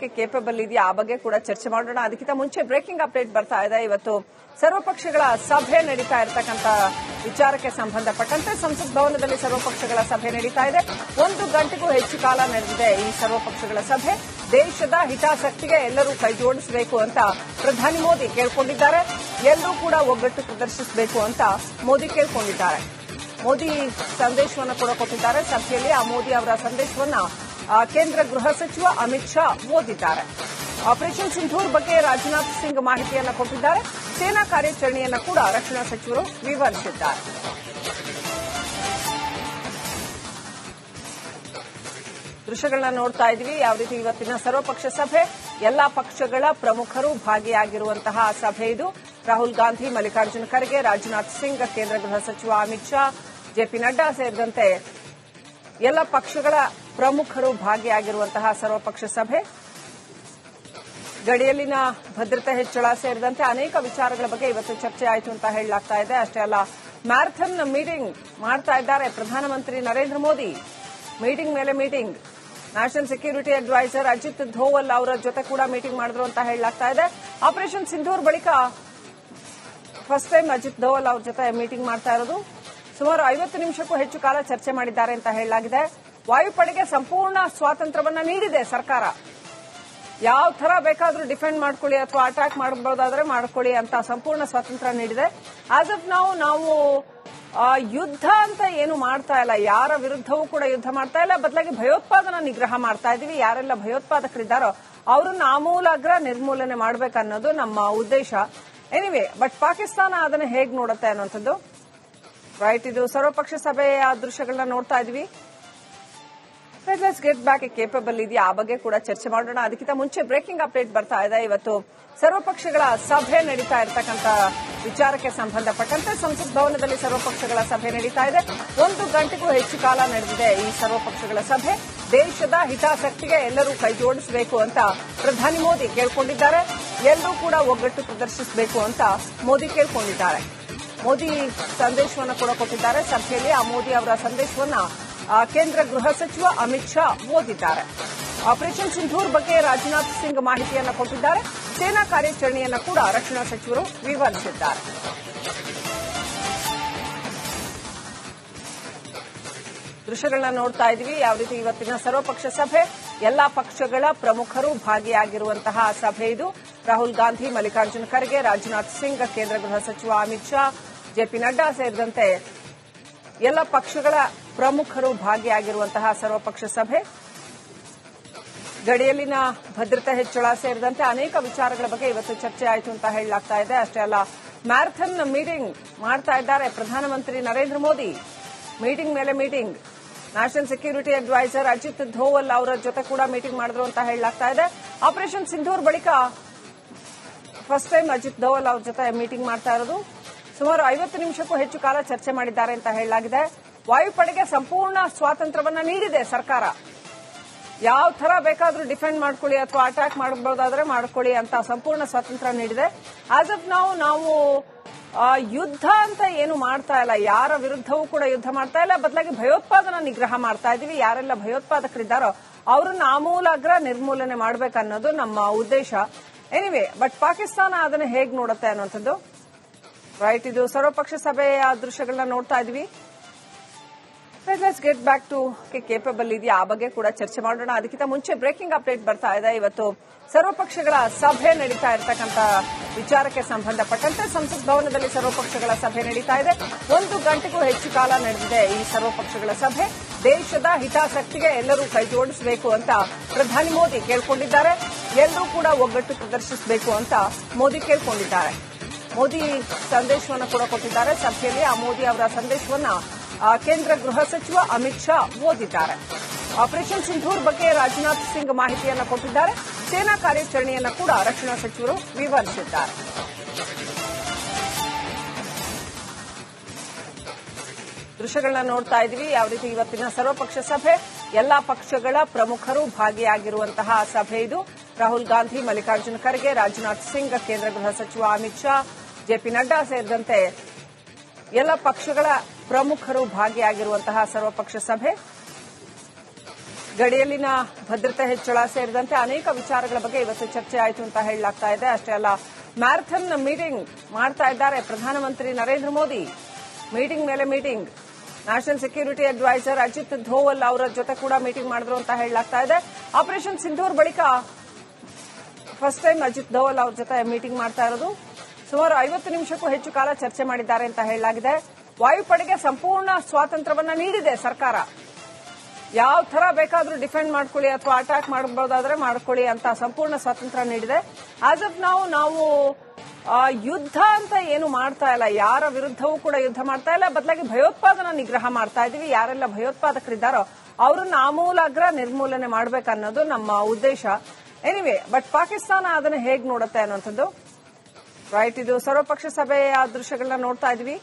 Capable ಇದೆಯಾ? ಆ ಬಗ್ಗೆ ಕೂಡ ಚರ್ಚೆ ಮಾಡೋಣ. ಅದಕ್ಕಿಂತ ಮುಂಚೆ ಬ್ರೇಕಿಂಗ್ ಅಪ್ಡೇಟ್ ಬರ್ತಾ ಇದೆ. ಇವತ್ತು ಸರ್ವಪಕ್ಷಗಳ ಸಭೆ ನಡೀತಾ ಇರತಕ್ಕಂತ ವಿಚಾರಕ್ಕೆ ಸಂಬಂಧಪಟ್ಟಂತೆ ಸಂಸತ್ ಭವನದಲ್ಲಿ ಸರ್ವಪಕ್ಷಗಳ ಸಭೆ ನಡೀತಾ ಇದೆ. ಒಂದು ಗಂಟೆಗೂ ಹೆಚ್ಚು ಕಾಲ ನಡೆದಿದೆ ಈ ಸರ್ವಪಕ್ಷಗಳ ಸಭೆ. ದೇಶದ ಹಿತಾಸಕ್ತಿಗೆ ಎಲ್ಲರೂ ಕೈ ಜೋಡಿಸಬೇಕು ಅಂತ ಪ್ರಧಾನಿ ಮೋದಿ ಕೇಳ್ಕೊಂಡಿದ್ದಾರೆ. ಎಲ್ಲರೂ ಕೂಡ ಒಗ್ಗಟ್ಟು ಪ್ರದರ್ಶಿಸಬೇಕು ಅಂತ ಮೋದಿ ಕೇಳ್ಕೊಂಡಿದ್ದಾರೆ. ಮೋದಿ ಸಂದೇಶವನ್ನು ಕೂಡ ಕೊಟ್ಟಿದ್ದಾರೆ. ಸಭೆಯಲ್ಲಿ ಆ ಮೋದಿ ಅವರ ಸಂದೇಶವನ್ನ ಕೇಂದ್ರ ಗೃಹ ಸಚಿವ ಅಮಿತ್ ಶಾ ಓದಿದ್ದಾರೆ. ಆಪರೇಷನ್ ಸಿಂಧೂರ್ ಬಗ್ಗೆ ರಾಜನಾಥ್ ಸಿಂಗ್ ಮಾಹಿತಿಯನ್ನು ಕೊಟ್ಟಿದ್ದಾರೆ. ಸೇನಾ ಕಾರ್ಯಾಚರಣೆಯನ್ನು ಕೂಡ ರಕ್ಷಣಾ ಸಚಿವರು ವಿವರಿಸಿದ್ದಾರೆ. ದೃಶ್ಯಗಳನ್ನ ನೋಡ್ತಾ ಇದ್ವಿ. ಯಾವ ರೀತಿ ಇವತ್ತಿನ ಸರ್ವಪಕ್ಷ ಸಭೆ? ಎಲ್ಲಾ ಪಕ್ಷಗಳ ಪ್ರಮುಖರು ಭಾಗಿಯಾಗಿರುವಂತಹ ಸಭೆ ಇದು. ರಾಹುಲ್ ಗಾಂಧಿ, ಮಲ್ಲಿಕಾರ್ಜುನ ಖರ್ಗೆ, ರಾಜನಾಥ್ ಸಿಂಗ್, ಕೇಂದ್ರ ಗೃಹ ಸಚಿವ ಅಮಿತ್ ಶಾ ಜೆಪಿ ನಡ್ಡಾ ಸೇರಿದಂತೆ ಎಲ್ಲ ಪಕ್ಷಗಳ ಪ್ರಮುಖರು ಭಾಗಿಯಾಗಿರುವಂತಹ ಸರ್ವಪಕ್ಷ ಸಭೆ. ಗಡಿಯಲ್ಲಿನ ಭದ್ರತೆ ಹೆಚ್ಚಳ ಸೇರಿದಂತೆ ಅನೇಕ ವಿಚಾರಗಳ ಬಗ್ಗೆ ಇವತ್ತು ಚರ್ಚೆ ಆಯಿತು ಅಂತ ಹೇಳಲಾಗ್ತಾ ಇದೆ. ಅಷ್ಟೇ ಅಲ್ಲ ಮ್ಯಾರಥಾನ್ ಮೀಟಿಂಗ್ ಮಾಡ್ತಾ ಇದ್ದಾರೆ ಪ್ರಧಾನಮಂತ್ರಿ ನರೇಂದ್ರ ಮೋದಿ. ಮೀಟಿಂಗ್ ಮೇಲೆ meeting. National security advisor Ajit Doval ಅವರ ಜೊತೆ ಕೂಡ ಮೀಟಿಂಗ್ ಮಾಡಿದ್ರು ಅಂತ ಹೇಳಲಾಗ್ತಾ ಇದೆ. ಆಪರೇಷನ್ ಸಿಂಧೂರ್ ಬಳಿಕ ಫಸ್ಟ್ ಟೈಮ್ ಅಜಿತ್ ಧೋವಲ್ ಅವ್ರ ಜೊತೆ ಮೀಟಿಂಗ್ ಮಾಡ್ತಾ ಇರೋದು. ಸುಮಾರು ಐವತ್ತು ನಿಮಿಷಕ್ಕೂ ಹೆಚ್ಚು ಕಾಲ ಚರ್ಚೆ ಮಾಡಿದ್ದಾರೆ ಅಂತ ಹೇಳಲಾಗಿದೆ. ವಾಯುಪಡೆಗೆ ಸಂಪೂರ್ಣ ಸ್ವಾತಂತ್ರ್ಯವನ್ನ ನೀಡಿದೆ ಸರ್ಕಾರ. ಯಾವ ತರ ಬೇಕಾದ್ರೂ ಡಿಫೆಂಡ್ ಮಾಡ್ಕೊಳ್ಳಿ ಅಥವಾ ಅಟ್ಯಾಕ್ ಮಾಡಬಹುದಾದ್ರೆ ಮಾಡ್ಕೊಳ್ಳಿ ಅಂತ ಸಂಪೂರ್ಣ ಸ್ವಾತಂತ್ರ್ಯ ನೀಡಿದೆ. ಆಸ್ ಆಫ್ ನಾವು ನಾವು ಯುದ್ಧ ಅಂತ ಏನು ಮಾಡ್ತಾ ಇಲ್ಲ. ಯಾರ ವಿರುದ್ಧವೂ ಕೂಡ ಯುದ್ಧ ಮಾಡ್ತಾ ಇಲ್ಲ. ಬದಲಾಗಿ ಭಯೋತ್ಪಾದನಾ ನಿಗ್ರಹ ಮಾಡ್ತಾ ಇದೀವಿ. ಯಾರೆಲ್ಲ ಭಯೋತ್ಪಾದಕರಿದ್ದಾರೋ ಅವರನ್ನ ಆಮೂಲಾಗ್ರ ನಿರ್ಮೂಲನೆ ಮಾಡ್ಬೇಕನ್ನೋದು ನಮ್ಮ ಉದ್ದೇಶ. ಎನಿವೆ ಬಟ್ ಪಾಕಿಸ್ತಾನ ಅದನ್ನ ಹೇಗ್ ನೋಡುತ್ತೆ ಅನ್ನೋಂಥದ್ದು. ರೈಟ್ ಇದು ಸರ್ವಪಕ್ಷ ಸಭೆಯ ದೃಶ್ಯಗಳನ್ನ ನೋಡ್ತಾ ಇದ್ವಿ. ಲೆಟ್ಸ್ ಗೆಟ್ ಬ್ಯಾಕ್ ಕೇಪಬಲ್ ಇದೆಯಾ ಆ ಬಗ್ಗೆ ಕೂಡ ಚರ್ಚೆ ಮಾಡೋಣ. ಅದಕ್ಕಿಂತ ಮುಂಚೆ ಬ್ರೇಕಿಂಗ್ ಅಪ್ಡೇಟ್ ಬರ್ತಾ ಇದೆ. ಇವತ್ತು ಸರ್ವಪಕ್ಷಗಳ ಸಭೆ ನಡೀತಾ ಇರತಕ್ಕಂತ ವಿಚಾರಕ್ಕೆ ಸಂಬಂಧಪಟ್ಟಂತೆ ಸಂಸತ್ ಭವನದಲ್ಲಿ ಸರ್ವಪಕ್ಷಗಳ ಸಭೆ ನಡೀತಾ ಇದೆ. ಒಂದು ಗಂಟೆಗೂ ಹೆಚ್ಚು ಕಾಲ ನಡೆದಿದೆ ಈ ಸರ್ವಪಕ್ಷಗಳ ಸಭೆ. ದೇಶದ ಹಿತಾಸಕ್ತಿಗೆ ಎಲ್ಲರೂ ಕೈ ಜೋಡಿಸಬೇಕು ಅಂತ ಪ್ರಧಾನಿ ಮೋದಿ ಕೇಳ್ಕೊಂಡಿದ್ದಾರೆ. ಎಲ್ಲರೂ ಕೂಡ ಒಗ್ಗಟ್ಟು ಪ್ರದರ್ಶಿಸಬೇಕು ಅಂತ ಮೋದಿ ಕೇಳ್ಕೊಂಡಿದ್ದಾರೆ. ಮೋದಿ ಸಂದೇಶವನ್ನು ಕೂಡ ಕೊಟ್ಟಿದ್ದಾರೆ. ಸಭೆಯಲ್ಲಿ ಆ ಮೋದಿ ಅವರ ಸಂದೇಶವನ್ನ ಕೇಂದ್ರ ಗೃಹ ಸಚಿವ ಅಮಿತ್ ಶಾ ಓದಿದ್ದಾರೆ. ಆಪರೇಷನ್ ಸಿಂಧೂರ್ ಬಗ್ಗೆ ರಾಜನಾಥ್ ಸಿಂಗ್ ಮಾಹಿತಿಯನ್ನು ಕೊಟ್ಟಿದ್ದಾರೆ. ಸೇನಾ ಕಾರ್ಯಾಚರಣೆಯನ್ನು ಕೂಡ ರಕ್ಷಣಾ ಸಚಿವರು ವಿವರಿಸಿದ್ದಾರೆ. ದೃಶ್ಯಗಳನ್ನ ನೋಡ್ತಾ ಇದ್ವಿ. ಯಾವ ರೀತಿ ಇವತ್ತಿನ ಸರ್ವಪಕ್ಷ ಸಭೆ? ಎಲ್ಲಾ ಪಕ್ಷಗಳ ಪ್ರಮುಖರು ಭಾಗಿಯಾಗಿರುವಂತಹ ಸಭೆ ಇದು. ರಾಹುಲ್ ಗಾಂಧಿ, ಮಲ್ಲಿಕಾರ್ಜುನ ಖರ್ಗೆ, ರಾಜನಾಥ್ ಸಿಂಗ್, ಕೇಂದ್ರ ಗೃಹ ಸಚಿವ ಅಮಿತ್ ಶಾ ಜೆಪಿ ನಡ್ಡಾ ಸೇರಿದಂತೆ ಎಲ್ಲ ಪಕ್ಷಗಳ ಪ್ರಮುಖರು ಭಾಗಿಯಾಗಿರುವಂತಹ ಸರ್ವಪಕ್ಷ ಸಭೆ. ಗಡಿಯಲ್ಲಿನ ಭದ್ರತೆ ಹೆಚ್ಚಳ ಸೇರಿದಂತೆ ಅನೇಕ ವಿಚಾರಗಳ ಬಗ್ಗೆ ಇವತ್ತು ಚರ್ಚೆ ಆಯಿತು ಅಂತ ಹೇಳಲಾಗ್ತಾ ಇದೆ. ಅಷ್ಟೇ ಅಲ್ಲ, ಮ್ಯಾರಥಾನ್ ಮೀಟಿಂಗ್ ಮಾಡ್ತಾ ಇದ್ದಾರೆ ಪ್ರಧಾನಮಂತ್ರಿ ನರೇಂದ್ರ ಮೋದಿ. ಮೀಟಿಂಗ್ ಮೇಲೆ meeting. National security advisor Ajit Doval ಅವರ ಜೊತೆ ಕೂಡ ಮೀಟಿಂಗ್ ಮಾಡಿದ್ರು ಅಂತ ಹೇಳಲಾಗ್ತಾ ಇದೆ. ಆಪರೇಷನ್ ಸಿಂಧೂರ್ ಬಳಿಕ ಫಸ್ಟ್ ಟೈಮ್ ಅಜಿತ್ ಧೋವಲ್ ಅವ್ರ ಜೊತೆ ಮೀಟಿಂಗ್ ಮಾಡ್ತಾ ಇರೋದು. ಸುಮಾರು ಐವತ್ತು ನಿಮಿಷಕ್ಕೂ ಹೆಚ್ಚು ಕಾಲ ಚರ್ಚೆ ಮಾಡಿದ್ದಾರೆ ಅಂತ ಹೇಳಲಾಗಿದೆ. ವಾಯುಪಡೆಗೆ ಸಂಪೂರ್ಣ ಸ್ವಾತಂತ್ರ್ಯವನ್ನ ನೀಡಿದೆ ಸರ್ಕಾರ. ಯಾವ ತರ ಬೇಕಾದ್ರೂ ಡಿಫೆಂಡ್ ಮಾಡ್ಕೊಳ್ಳಿ ಅಥವಾ ಅಟ್ಯಾಕ್ ಮಾಡಬಹುದಾದ್ರೆ ಮಾಡ್ಕೊಳ್ಳಿ ಅಂತ ಸಂಪೂರ್ಣ ಸ್ವಾತಂತ್ರ್ಯ ನೀಡಿದೆ. ಆಸ್ ಆಫ್ ನಾವು ನಾವು ಯುದ್ಧ ಅಂತ ಏನು ಮಾಡ್ತಾ ಇಲ್ಲ. ಯಾರ ವಿರುದ್ಧವೂ ಕೂಡ ಯುದ್ಧ ಮಾಡ್ತಾ ಇಲ್ಲ. ಬದಲಾಗಿ ಭಯೋತ್ಪಾದನಾ ನಿಗ್ರಹ ಮಾಡ್ತಾ ಇದೀವಿ. ಯಾರೆಲ್ಲ ಭಯೋತ್ಪಾದಕರಿದ್ದಾರೋ ಅವರನ್ನ ಆಮೂಲಾಗ್ರ ನಿರ್ಮೂಲನೆ ಮಾಡ್ಬೇಕನ್ನೋದು ನಮ್ಮ ಉದ್ದೇಶ. ಎನಿವೆ ಬಟ್ ಪಾಕಿಸ್ತಾನ ಅದನ್ನ ಹೇಗ್ ನೋಡುತ್ತೆ ಅನ್ನೋಂಥದ್ದು ರೈಟ್ ಇದು ಸರ್ವಪಕ್ಷ ಸಭೆಯ ದೃಶ್ಯಗಳನ್ನ ನೋಡ್ತಾ ಇದ್ವಿ. Let's get back to capable ಇದೆಯಾ ಆ ಬಗ್ಗೆ ಕೂಡ ಚರ್ಚೆ ಮಾಡೋಣ. ಅದಕ್ಕಿಂತ ಮುಂಚೆ ಬ್ರೇಕಿಂಗ್ ಅಪ್ಡೇಟ್ ಬರ್ತಾ ಇದೆ. ಇವತ್ತು ಸರ್ವಪಕ್ಷಗಳ ಸಭೆ ನಡೀತಾ ಇರತಕ್ಕಂತ ವಿಚಾರಕ್ಕೆ ಸಂಬಂಧಪಟ್ಟಂತೆ ಸಂಸತ್ ಭವನದಲ್ಲಿ ಸರ್ವಪಕ್ಷಗಳ ಸಭೆ ನಡೀತಾ ಇದೆ. ಒಂದು ಗಂಟೆಗೂ ಹೆಚ್ಚು ಕಾಲ ನಡೆದಿದೆ ಈ ಸರ್ವಪಕ್ಷಗಳ ಸಭೆ. ದೇಶದ ಹಿತಾಸಕ್ತಿಗೆ ಎಲ್ಲರೂ ಕೈಜೋಡಿಸಬೇಕು ಅಂತ ಪ್ರಧಾನಿ ಮೋದಿ ಕೇಳ್ಕೊಂಡಿದ್ದಾರೆ. ಎಲ್ಲರೂ ಕೂಡ ಒಗ್ಗಟ್ಟು ಪ್ರದರ್ಶಿಸಬೇಕು ಅಂತ ಮೋದಿ ಕೇಳ್ಕೊಂಡಿದ್ದಾರೆ. ಮೋದಿ ಸಂದೇಶವನ್ನು ಕೂಡ ಕೊಟ್ಟಿದ್ದಾರೆ. ಸಭೆಯಲ್ಲಿ ಆ ಮೋದಿ ಅವರ ಸಂದೇಶವನ್ನ ಕೇಂದ್ರ ಗೃಹ ಸಚಿವ ಅಮಿತ್ ಶಾ ಓದಿದ್ದಾರೆ. ಆಪರೇಷನ್ ಸಿಂಧೂರ್ ಬಗ್ಗೆ ರಾಜನಾಥ್ ಸಿಂಗ್ ಮಾಹಿತಿಯನ್ನು ಕೊಟ್ಟಿದ್ದಾರೆ. ಸೇನಾ ಕಾರ್ಯಾಚರಣೆಯನ್ನು ಕೂಡ ರಕ್ಷಣಾ ಸಚಿವರು ವಿವರಿಸಿದ್ದಾರೆ. ದೃಶ್ಯಗಳನ್ನ ನೋಡ್ತಾ ಇದ್ವಿ ಯಾವ ರೀತಿ ಇವತ್ತಿನ ಸರ್ವಪಕ್ಷ ಸಭೆ? ಎಲ್ಲಾ ಪಕ್ಷಗಳ ಪ್ರಮುಖರು ಭಾಗಿಯಾಗಿರುವಂತಹ ಸಭೆ ಇದು. ರಾಹುಲ್ ಗಾಂಧಿ, ಮಲ್ಲಿಕಾರ್ಜುನ ಖರ್ಗೆ, ರಾಜನಾಥ್ ಸಿಂಗ್, ಕೇಂದ್ರ ಗೃಹ ಸಚಿವ ಅಮಿತ್ ಶಾ ಜೆಪಿ ನಡ್ಡಾ ಸೇರಿದಂತೆ ಎಲ್ಲ ಪಕ್ಷಗಳ ಪ್ರಮುಖರು ಭಾಗಿಯಾಗಿರುವಂತಹ ಸರ್ವಪಕ್ಷ ಸಭೆ. ಗಡಿಯಲ್ಲಿನ ಭದ್ರತೆ ಹೆಚ್ಚಳ ಸೇರಿದಂತೆ ಅನೇಕ ವಿಚಾರಗಳ ಬಗ್ಗೆ ಇವತ್ತು ಚರ್ಚೆ ಆಯಿತು ಅಂತ ಹೇಳಲಾಗ್ತಾ ಇದೆ. ಅಷ್ಟೇ ಅಲ್ಲ ಮ್ಯಾರಥಾನ್ ಮೀಟಿಂಗ್ ಮಾಡ್ತಾ ಇದ್ದಾರೆ ಪ್ರಧಾನಮಂತ್ರಿ ನರೇಂದ್ರ ಮೋದಿ. ಮೀಟಿಂಗ್ ಮೇಲೆ meeting. National security advisor Ajit Doval ಅವರ ಜೊತೆ ಕೂಡ ಮೀಟಿಂಗ್ ಮಾಡಿದ್ರು ಅಂತ ಹೇಳಲಾಗ್ತಾ ಇದೆ. ಆಪರೇಷನ್ ಸಿಂಧೂರ್ ಬಳಿಕ ಫಸ್ಟ್ ಟೈಮ್ ಅಜಿತ್ ಧೋವಲ್ ಅವ್ರ ಜೊತೆ ಮೀಟಿಂಗ್ ಮಾಡ್ತಾ ಇರೋದು. ಸುಮಾರು ಐವತ್ತು ನಿಮಿಷಕ್ಕೂ ಹೆಚ್ಚು ಕಾಲ ಚರ್ಚೆ ಮಾಡಿದ್ದಾರೆ ಅಂತ ಹೇಳಲಾಗಿದೆ. ವಾಯುಪಡೆಗೆ ಸಂಪೂರ್ಣ ಸ್ವಾತಂತ್ರ್ಯವನ್ನ ನೀಡಿದೆ ಸರ್ಕಾರ. ಯಾವ ತರ ಬೇಕಾದ್ರೂ ಡಿಫೆಂಡ್ ಮಾಡ್ಕೊಳ್ಳಿ ಅಥವಾ ಅಟ್ಯಾಕ್ ಮಾಡಬಹುದಾದ್ರೆ ಮಾಡ್ಕೊಳ್ಳಿ ಅಂತ ಸಂಪೂರ್ಣ ಸ್ವಾತಂತ್ರ್ಯ ನೀಡಿದೆ. ಆಸ್ ಆಫ್ ನಾವು ನಾವು ಯುದ್ಧ ಅಂತ ಏನು ಮಾಡ್ತಾ ಇಲ್ಲ. ಯಾರ ವಿರುದ್ಧವೂ ಕೂಡ ಯುದ್ಧ ಮಾಡ್ತಾ ಇಲ್ಲ. ಬದಲಾಗಿ ಭಯೋತ್ಪಾದನಾ ನಿಗ್ರಹ ಮಾಡ್ತಾ ಇದೀವಿ. ಯಾರೆಲ್ಲ ಭಯೋತ್ಪಾದಕರಿದ್ದಾರೋ ಅವ್ರನ್ನ ಆಮೂಲಾಗ್ರ ನಿರ್ಮೂಲನೆ ಮಾಡ್ಬೇಕನ್ನೋದು ನಮ್ಮ ಉದ್ದೇಶ. ಎನಿವೆ ಬಟ್ ಪಾಕಿಸ್ತಾನ ಅದನ್ನ ಹೇಗ್ ನೋಡುತ್ತೆ ಅನ್ನುವಂಥದ್ದು. ರೈಟ್ ಇದು ಸರ್ವಪಕ್ಷ ಸಭೆಯ ದೃಶ್ಯಗಳನ್ನ ನೋಡ್ತಾ ಇದೀವಿ.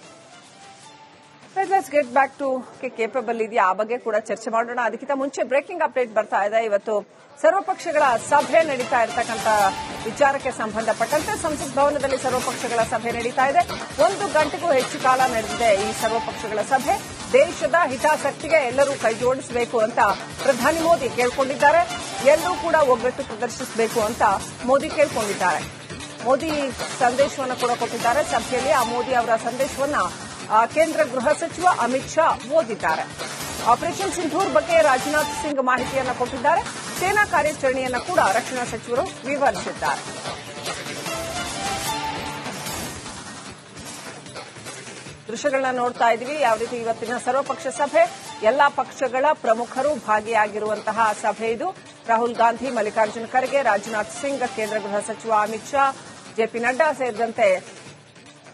Let's get back to capable ಇದೆಯಾ ಆ ಬಗ್ಗೆ ಕೂಡ ಚರ್ಚೆ ಮಾಡೋಣ. ಅದಕ್ಕಿಂತ ಮುಂಚೆ ಬ್ರೇಕಿಂಗ್ ಅಪ್ಡೇಟ್ ಬರ್ತಾ ಇದೆ. ಇವತ್ತು ಸರ್ವಪಕ್ಷಗಳ ಸಭೆ ನಡೀತಾ ಇರತಕ್ಕಂತ ವಿಚಾರಕ್ಕೆ ಸಂಬಂಧಪಟ್ಟಂತೆ ಸಂಸತ್ ಭವನದಲ್ಲಿ ಸರ್ವಪಕ್ಷಗಳ ಸಭೆ ನಡೀತಾ ಇದೆ. ಒಂದು ಗಂಟೆಗೂ ಹೆಚ್ಚು ಕಾಲ ನಡೆದಿದೆ ಈ ಸರ್ವಪಕ್ಷಗಳ ಸಭೆ. ದೇಶದ ಹಿತಾಸಕ್ತಿಗೆ ಎಲ್ಲರೂ ಕೈ ಜೋಡಿಸಬೇಕು ಅಂತ ಪ್ರಧಾನಿ ಮೋದಿ ಕೇಳ್ಕೊಂಡಿದ್ದಾರೆ. ಎಲ್ಲರೂ ಕೂಡ ಒಗ್ಗಟ್ಟು ಪ್ರದರ್ಶಿಸಬೇಕು ಅಂತ ಮೋದಿ ಕೇಳ್ಕೊಂಡಿದ್ದಾರೆ. ಮೋದಿ ಸಂದೇಶವನ್ನು ಕೂಡ ಕೊಟ್ಟಿದ್ದಾರೆ. ಸಭೆಯಲ್ಲಿ ಆ ಮೋದಿ ಅವರ ಸಂದೇಶವನ್ನ ಕೇಂದ್ರ ಗೃಹ ಸಚಿವ ಅಮಿತ್ ಶಾ ಓದಿದ್ದಾರೆ. ಆಪರೇಷನ್ ಸಿಂಧೂರ್ ಬಗ್ಗೆ ರಾಜನಾಥ್ ಸಿಂಗ್ ಮಾಹಿತಿಯನ್ನ ಕೊಟ್ಟಿದ್ದಾರೆ. ಸೇನಾ ಕಾರ್ಯಾಚರಣೆಯನ್ನು ಕೂಡ ರಕ್ಷಣಾ ಸಚಿವರು ವಿವರಿಸಿದ್ದಾರೆ. ದೃಶ್ಯಗಳನ್ನ ನೋಡ್ತಾ ಇದ್ದೀವಿ. ಯಾವ ರೀತಿ ಇವತ್ತಿನ ಸರ್ವಪಕ್ಷ ಸಭೆ? ಎಲ್ಲಾ ಪಕ್ಷಗಳ ಪ್ರಮುಖರು ಭಾಗಿಯಾಗಿರುವಂತಹ ಸಭೆ ಇದು. ರಾಹುಲ್ ಗಾಂಧಿ, ಮಲ್ಲಿಕಾರ್ಜುನ ಖರ್ಗೆ, ರಾಜನಾಥ್ ಸಿಂಗ್, ಕೇಂದ್ರ ಗೃಹ ಸಚಿವ ಅಮಿತ್ ಶಾ ಜೆಪಿ ನಡ್ಡಾ ಸೇರಿದಂತೆ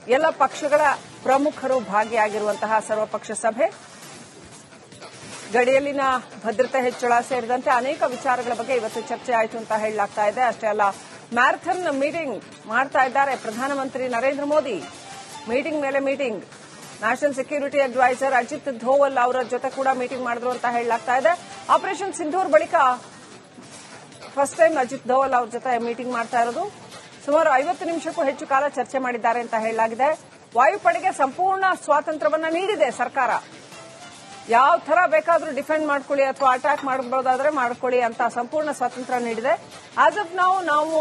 ಎಲ್ಲ ಪಕ್ಷಗಳ ಪ್ರಮುಖರು ಭಾಗಿಯಾಗಿರುವಂತಹ ಸರ್ವಪಕ್ಷ ಸಭೆ. ಗಡಿಯಲ್ಲಿನ ಭದ್ರತೆ ಹೆಚ್ಚಳ ಸೇರಿದಂತೆ ಅನೇಕ ವಿಚಾರಗಳ ಬಗ್ಗೆ ಇವತ್ತು ಚರ್ಚೆ ಆಯಿತು ಅಂತ ಹೇಳಲಾಗ್ತಾ ಇದೆ. ಅಷ್ಟೇ ಅಲ್ಲ, ಮ್ಯಾರಥಾನ್ ಮೀಟಿಂಗ್ ಮಾಡ್ತಾ ಇದ್ದಾರೆ ಪ್ರಧಾನಮಂತ್ರಿ ನರೇಂದ್ರ ಮೋದಿ. ಮೀಟಿಂಗ್ ಮೇಲೆ meeting. National security advisor Ajit Doval ಅವರ ಜೊತೆ ಕೂಡ ಮೀಟಿಂಗ್ ಮಾಡಿದ್ರು ಅಂತ ಹೇಳಲಾಗ್ತಾ ಇದೆ. ಆಪರೇಷನ್ ಸಿಂಧೂರ್ ಬಳಿಕ ಫಸ್ಟ್ ಟೈಮ್ ಅಜಿತ್ ಧೋವಲ್ ಅವ್ರ ಜೊತೆ ಮೀಟಿಂಗ್ ಮಾಡ್ತಾ ಇರೋದು. ಸುಮಾರು ಐವತ್ತು ನಿಮಿಷಕ್ಕೂ ಹೆಚ್ಚು ಕಾಲ ಚರ್ಚೆ ಮಾಡಿದ್ದಾರೆ ಅಂತ ಹೇಳಲಾಗಿದೆ. ವಾಯುಪಡೆಗೆ ಸಂಪೂರ್ಣ ಸ್ವಾತಂತ್ರ್ಯವನ್ನ ನೀಡಿದೆ ಸರ್ಕಾರ. ಯಾವ ತರ ಬೇಕಾದ್ರೂ ಡಿಫೆಂಡ್ ಮಾಡ್ಕೊಳ್ಳಿ ಅಥವಾ ಅಟ್ಯಾಕ್ ಮಾಡಬಹುದಾದ್ರೆ ಮಾಡ್ಕೊಳ್ಳಿ ಅಂತ ಸಂಪೂರ್ಣ ಸ್ವಾತಂತ್ರ್ಯ ನೀಡಿದೆ. ಆಸ್ ಆಫ್ ನಾವು ನಾವು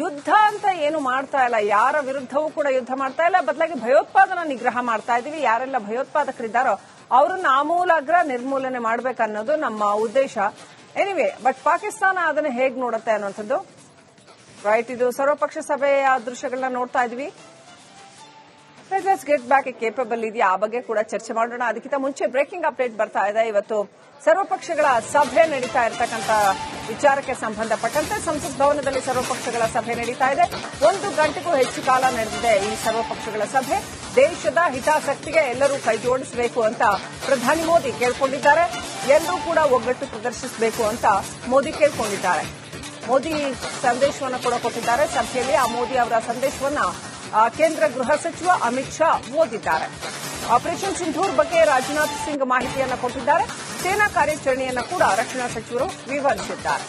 ಯುದ್ಧ ಅಂತ ಏನು ಮಾಡ್ತಾ ಇಲ್ಲ. ಯಾರ ವಿರುದ್ಧವೂ ಕೂಡ ಯುದ್ಧ ಮಾಡ್ತಾ ಇಲ್ಲ. ಬದಲಾಗಿ ಭಯೋತ್ಪಾದನಾ ನಿಗ್ರಹ ಮಾಡ್ತಾ ಇದೀವಿ. ಯಾರೆಲ್ಲ ಭಯೋತ್ಪಾದಕರಿದ್ದಾರೋ ಅವರನ್ನ ಆಮೂಲಾಗ್ರ ನಿರ್ಮೂಲನೆ ಮಾಡ್ಬೇಕನ್ನೋದು ನಮ್ಮ ಉದ್ದೇಶ. ಎನಿವೆ ಬಟ್ ಪಾಕಿಸ್ತಾನ ಅದನ್ನ ಹೇಗ್ ನೋಡುತ್ತೆ ಅನ್ನುವಂಥದ್ದು. ರೈಟ್ ಇದು ಸರ್ವಪಕ್ಷ ಸಭೆಯ ದೃಶ್ಯಗಳನ್ನ ನೋಡ್ತಾ ಇದೀವಿ. ಲೆಟ್ಸ್ ಗೆಟ್ ಬ್ಯಾಕ್ ಕೇಪಬಲ್ ಇದೆಯಾ ಆ ಬಗ್ಗೆ ಕೂಡ ಚರ್ಚೆ ಮಾಡೋಣ. ಅದಕ್ಕಿಂತ ಮುಂಚೆ ಬ್ರೇಕಿಂಗ್ ಅಪ್ಡೇಟ್ ಬರ್ತಾ ಇದೆ. ಇವತ್ತು ಸರ್ವಪಕ್ಷಗಳ ಸಭೆ ನಡೀತಾ ಇರತಕ್ಕಂತ ವಿಚಾರಕ್ಕೆ ಸಂಬಂಧಪಟ್ಟಂತೆ ಸಂಸತ್ ಭವನದಲ್ಲಿ ಸರ್ವಪಕ್ಷಗಳ ಸಭೆ ನಡೀತಾ ಇದೆ. ಒಂದು ಗಂಟೆಗೂ ಹೆಚ್ಚು ಕಾಲ ನಡೆದಿದೆ ಈ ಸರ್ವಪಕ್ಷಗಳ ಸಭೆ. ದೇಶದ ಹಿತಾಸಕ್ತಿಗೆ ಎಲ್ಲರೂ ಕೈ ಜೋಡಿಸಬೇಕು ಅಂತ ಪ್ರಧಾನಿ ಮೋದಿ ಕೇಳ್ಕೊಂಡಿದ್ದಾರೆ. ಎಲ್ಲರೂ ಕೂಡ ಒಗ್ಗಟ್ಟು ಪ್ರದರ್ಶಿಸಬೇಕು ಅಂತ ಮೋದಿ ಕೇಳ್ಕೊಂಡಿದ್ದಾರೆ. ಮೋದಿ ಸಂದೇಶವನ್ನು ಕೂಡ ಕೊಟ್ಟಿದ್ದಾರೆ. ಸಭೆಯಲ್ಲಿ ಆ ಮೋದಿ ಅವರ ಸಂದೇಶವನ್ನ ಕೇಂದ್ರ ಗೃಹ ಸಚಿವ ಅಮಿತ್ ಶಾ ಓದಿದ್ದಾರೆ. ಆಪರೇಷನ್ ಸಿಂಧೂರ್ ಬಗ್ಗೆ ರಾಜನಾಥ್ ಸಿಂಗ್ ಮಾಹಿತಿಯನ್ನು ಕೊಟ್ಟಿದ್ದಾರೆ. ಸೇನಾ ಕಾರ್ಯಾಚರಣೆಯನ್ನು ಕೂಡ ರಕ್ಷಣಾ ಸಚಿವರು ವಿವರಿಸಿದ್ದಾರೆ.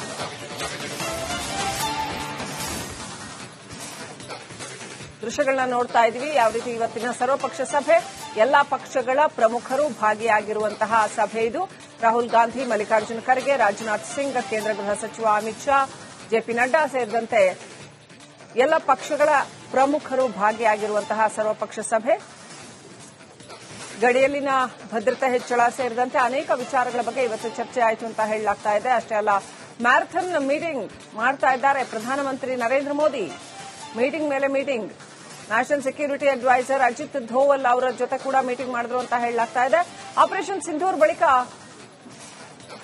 ದೃಶ್ಯಗಳನ್ನ ನೋಡ್ತಾ ಇದೀವಿ ಯಾವ ರೀತಿ ಇವತ್ತಿನ ಸರ್ವಪಕ್ಷ ಸಭೆ? ಎಲ್ಲಾ ಪಕ್ಷಗಳ ಪ್ರಮುಖರು ಭಾಗಿಯಾಗಿರುವಂತಹ ಸಭೆ ಇದು. ರಾಹುಲ್ ಗಾಂಧಿ, ಮಲ್ಲಿಕಾರ್ಜುನ ಖರ್ಗೆ, ರಾಜನಾಥ್ ಸಿಂಗ್, ಕೇಂದ್ರ ಗೃಹ ಸಚಿವ ಅಮಿತ್ ಶಾ ಜೆಪಿ ನಡ್ಡಾ ಸೇರಿದಂತೆ ಎಲ್ಲ ಪಕ್ಷಗಳ ಪ್ರಮುಖರು ಭಾಗಿಯಾಗಿರುವಂತಹ ಸರ್ವಪಕ್ಷ ಸಭೆ. ಗಡಿಯಲ್ಲಿನ ಭದ್ರತಾ ಹೆಚ್ಚಳ ಸೇರಿದಂತೆ ಅನೇಕ ವಿಚಾರಗಳ ಬಗ್ಗೆ ಇವತ್ತು ಚರ್ಚೆ ಆಯಿತು ಅಂತ ಹೇಳಲಾಗ್ತಾ ಇದೆ. ಅಷ್ಟೇ ಅಲ್ಲ, ಮ್ಯಾರಥಾನ್ ಮೀಟಿಂಗ್ ಮಾಡ್ತಾ ಇದ್ದಾರೆ ಪ್ರಧಾನಮಂತ್ರಿ ನರೇಂದ್ರ ಮೋದಿ. ಮೀಟಿಂಗ್ ಮೇಲೆ meeting. National security advisor Ajit Doval ಅವರ ಜೊತೆ ಕೂಡ ಮೀಟಿಂಗ್ ಮಾಡಿದ್ರು ಅಂತ ಹೇಳಲಾಗ್ತಾ ಇದೆ. ಆಪರೇಷನ್ ಸಿಂಧೂರ್ ಬಳಿಕ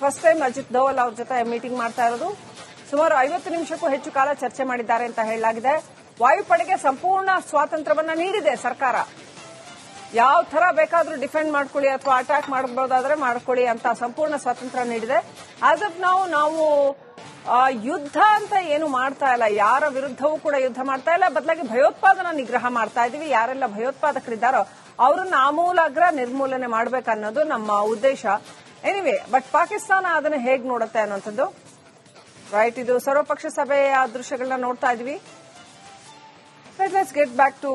ಫಸ್ಟ್ ಟೈಮ್ ಅಜಿತ್ ಧೋವಲ್ ಅವ್ರ ಜೊತೆ ಮೀಟಿಂಗ್ ಮಾಡ್ತಾ ಇರೋದು. ಸುಮಾರು ಐವತ್ತು ನಿಮಿಷಕ್ಕೂ ಹೆಚ್ಚು ಕಾಲ ಚರ್ಚೆ ಮಾಡಿದ್ದಾರೆ ಅಂತ ಹೇಳಲಾಗಿದೆ. ವಾಯುಪಡೆಗೆ ಸಂಪೂರ್ಣ ಸ್ವಾತಂತ್ರ್ಯವನ್ನ ನೀಡಿದೆ ಸರ್ಕಾರ. ಯಾವ ತರ ಬೇಕಾದ್ರೂ ಡಿಫೆಂಡ್ ಮಾಡ್ಕೊಳ್ಳಿ ಅಥವಾ ಅಟ್ಯಾಕ್ ಮಾಡಬಹುದಾದ್ರೆ ಮಾಡ್ಕೊಳ್ಳಿ ಅಂತ ಸಂಪೂರ್ಣ ಸ್ವಾತಂತ್ರ್ಯ ನೀಡಿದೆ. ಆಸ್ ಆಫ್ ನಾವು ನಾವು ಯುದ್ಧ ಅಂತ ಏನು ಮಾಡ್ತಾ ಇಲ್ಲ. ಯಾರ ವಿರುದ್ಧವೂ ಕೂಡ ಯುದ್ಧ ಮಾಡ್ತಾ ಇಲ್ಲ. ಬದಲಾಗಿ ಭಯೋತ್ಪಾದನಾ ನಿಗ್ರಹ ಮಾಡ್ತಾ ಇದೀವಿ. ಯಾರೆಲ್ಲ ಭಯೋತ್ಪಾದಕರಿದ್ದಾರೋ ಅವರನ್ನ ಆಮೂಲಾಗ್ರ ನಿರ್ಮೂಲನೆ ಮಾಡ್ಬೇಕನ್ನೋದು ನಮ್ಮ ಉದ್ದೇಶ. ಎನಿವೆ ಬಟ್ ಪಾಕಿಸ್ತಾನ ಅದನ್ನ ಹೇಗೆ ನೋಡುತ್ತೆ ಅನ್ನುವಂಥದ್ದು ರೈಟ್ ಇದು ಸರ್ವಪಕ್ಷ ಸಭೆಯ ದೃಶ್ಯಗಳನ್ನ ನೋಡ್ತಾ ಇದ್ವಿ. ಗೆಟ್ ಬ್ಯಾಕ್ ಟು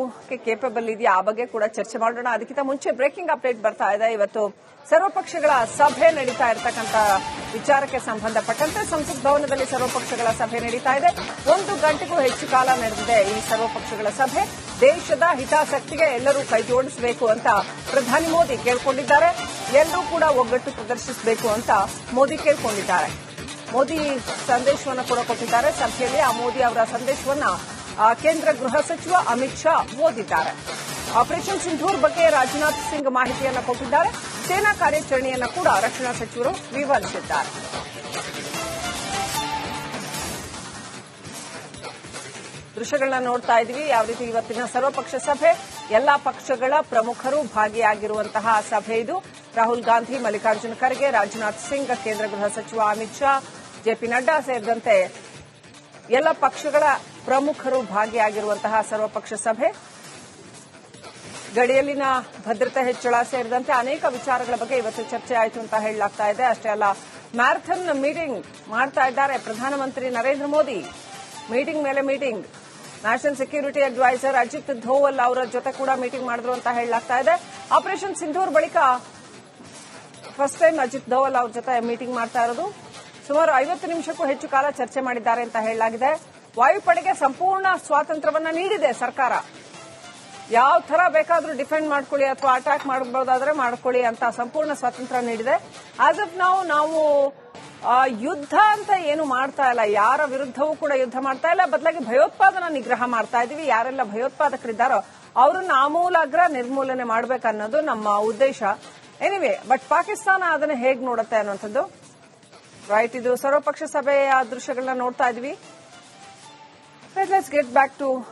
ಕೇಪಬಲ್ ಇದೆಯಾ, ಆ ಬಗ್ಗೆ ಕೂಡ ಚರ್ಚೆ ಮಾಡೋಣ. ಅದಕ್ಕಿಂತ ಮುಂಚೆ ಬ್ರೇಕಿಂಗ್ ಅಪ್ಡೇಟ್ ಬರ್ತಾ ಇದೆ. ಇವತ್ತು ಸರ್ವಪಕ್ಷಗಳ ಸಭೆ ನಡೀತಾ ಇರತಕ್ಕಂತ ವಿಚಾರಕ್ಕೆ ಸಂಬಂಧಪಟ್ಟಂತೆ ಸಂಸತ್ ಭವನದಲ್ಲಿ ಸರ್ವಪಕ್ಷಗಳ ಸಭೆ ನಡೀತಾ ಇದೆ. ಒಂದು ಗಂಟೆಗೂ ಹೆಚ್ಚು ಕಾಲ ನಡೆದಿದೆ ಈ ಸರ್ವಪಕ್ಷಗಳ ಸಭೆ. ದೇಶದ ಹಿತಾಸಕ್ತಿಗೆ ಎಲ್ಲರೂ ಕೈ ಜೋಡಿಸಬೇಕು ಅಂತ ಪ್ರಧಾನಿ ಮೋದಿ ಕೇಳಿಕೊಂಡಿದ್ದಾರೆ. ಎಲ್ಲರೂ ಕೂಡ ಒಗ್ಗಟ್ಟು ಪ್ರದರ್ಶಿಸಬೇಕು ಅಂತ ಮೋದಿ ಕೇಳ್ಕೊಂಡಿದ್ದಾರೆ. ಮೋದಿ ಸಂದೇಶವನ್ನು ಕೂಡ ಕೊಟ್ಟಿದ್ದಾರೆ. ಸಭೆಯಲ್ಲಿ ಆ ಮೋದಿ ಅವರ ಸಂದೇಶವನ್ನ ಕೇಂದ್ರ ಗೃಹ ಸಚಿವ ಅಮಿತ್ ಶಾ ಓದಿದ್ದಾರೆ. ಆಪರೇಷನ್ ಸಿಂಧೂರ್ ಬಗ್ಗೆ ರಾಜನಾಥ್ ಸಿಂಗ್ ಮಾಹಿತಿಯನ್ನು ಕೊಟ್ಟಿದ್ದಾರೆ. ಸೇನಾ ಕಾರ್ಯಾಚರಣೆಯನ್ನು ಕೂಡ ರಕ್ಷಣಾ ಸಚಿವರು ವಿವರಿಸಿದ್ದಾರೆ. ದೃಶ್ಯಗಳನ್ನ ನೋಡ್ತಾ ಇದ್ವಿ ಯಾವ ರೀತಿ ಇವತ್ತಿನ ಸರ್ವಪಕ್ಷ ಸಭೆ? ಎಲ್ಲಾ ಪಕ್ಷಗಳ ಪ್ರಮುಖರು ಭಾಗಿಯಾಗಿರುವಂತಹ ಸಭೆ ಇದು. ರಾಹುಲ್ ಗಾಂಧಿ, ಮಲ್ಲಿಕಾರ್ಜುನ ಖರ್ಗೆ, ರಾಜನಾಥ್ ಸಿಂಗ್, ಕೇಂದ್ರ ಗೃಹ ಸಚಿವ ಅಮಿತ್ ಶಾ ಜೆಪಿ ನಡ್ಡಾ ಸೇರಿದಂತೆ ಎಲ್ಲ ಪಕ್ಷಗಳ ಪ್ರಮುಖರು ಭಾಗಿಯಾಗಿರುವಂತಹ ಸರ್ವಪಕ್ಷ ಸಭೆ, ಗಡಿಯಲ್ಲಿನ ಭದ್ರತೆ ಹೆಚ್ಚಳ ಸೇರಿದಂತೆ ಅನೇಕ ವಿಚಾರಗಳ ಬಗ್ಗೆ ಇವತ್ತು ಚರ್ಚೆ ಆಯಿತು ಅಂತ ಹೇಳಲಾಗ್ತಾ ಇದೆ. ಅಷ್ಟೇ ಅಲ್ಲ, ಮ್ಯಾರಥಾನ್ ಮೀಟಿಂಗ್ ಮಾಡ್ತಾ ಇದ್ದಾರೆ ಪ್ರಧಾನಮಂತ್ರಿ ನರೇಂದ್ರ ಮೋದಿ. ಮೀಟಿಂಗ್ ಮೇಲೆ meeting. National security advisor Ajit Doval ಅವರ ಜೊತೆ ಕೂಡ ಮೀಟಿಂಗ್ ಮಾಡಿದ್ರು ಅಂತ ಹೇಳಲಾಗ್ತಾ ಇದೆ. ಆಪರೇಷನ್ ಸಿಂಧೂರ್ ಬಳಿಕ ಫಸ್ಟ್ ಟೈಮ್ ಅಜಿತ್ ಧೋವಲ್ ಅವ್ರ ಜೊತೆ ಮೀಟಿಂಗ್ ಮಾಡ್ತಾ ಇರೋದು. ಸುಮಾರು ಐವತ್ತು ನಿಮಿಷಕ್ಕೂ ಹೆಚ್ಚು ಕಾಲ ಚರ್ಚೆ ಮಾಡಿದ್ದಾರೆ ಅಂತ ಹೇಳಲಾಗಿದೆ. ವಾಯುಪಡೆಗೆ ಸಂಪೂರ್ಣ ಸ್ವಾತಂತ್ರ್ಯವನ್ನ ನೀಡಿದೆ ಸರ್ಕಾರ. ಯಾವ ತರ ಬೇಕಾದ್ರೂ ಡಿಫೆಂಡ್ ಮಾಡ್ಕೊಳ್ಳಿ ಅಥವಾ ಅಟ್ಯಾಕ್ ಮಾಡಬಹುದಾದ್ರೆ ಮಾಡ್ಕೊಳ್ಳಿ ಅಂತ ಸಂಪೂರ್ಣ ಸ್ವಾತಂತ್ರ್ಯ ನೀಡಿದೆ. ಆಸ್ ಆಫ್ ನಾವು ನಾವು ಯುದ್ಧ ಅಂತ ಏನು ಮಾಡ್ತಾ ಇಲ್ಲ. ಯಾರ ವಿರುದ್ಧವೂ ಕೂಡ ಯುದ್ಧ ಮಾಡ್ತಾ ಇಲ್ಲ. ಬದಲಾಗಿ ಭಯೋತ್ಪಾದನಾ ನಿಗ್ರಹ ಮಾಡ್ತಾ ಇದೀವಿ. ಯಾರೆಲ್ಲ ಭಯೋತ್ಪಾದಕರಿದ್ದಾರೋ ಅವರನ್ನ ಆಮೂಲಾಗ್ರ ನಿರ್ಮೂಲನೆ ಮಾಡಬೇಕನ್ನೋದು ನಮ್ಮ ಉದ್ದೇಶ. ಎನಿವೆ ಬಟ್ ಪಾಕಿಸ್ತಾನ ಅದನ್ನ ಹೇಗ್ ನೋಡುತ್ತೆ ಅನ್ನುವಂಥದ್ದು? ರೈಟ್ ಇದು ಸರ್ವಪಕ್ಷ ಸಭೆಯ ದೃಶ್ಯಗಳನ್ನ ನೋಡ್ತಾ ಇದ್ವಿ. Let's get back to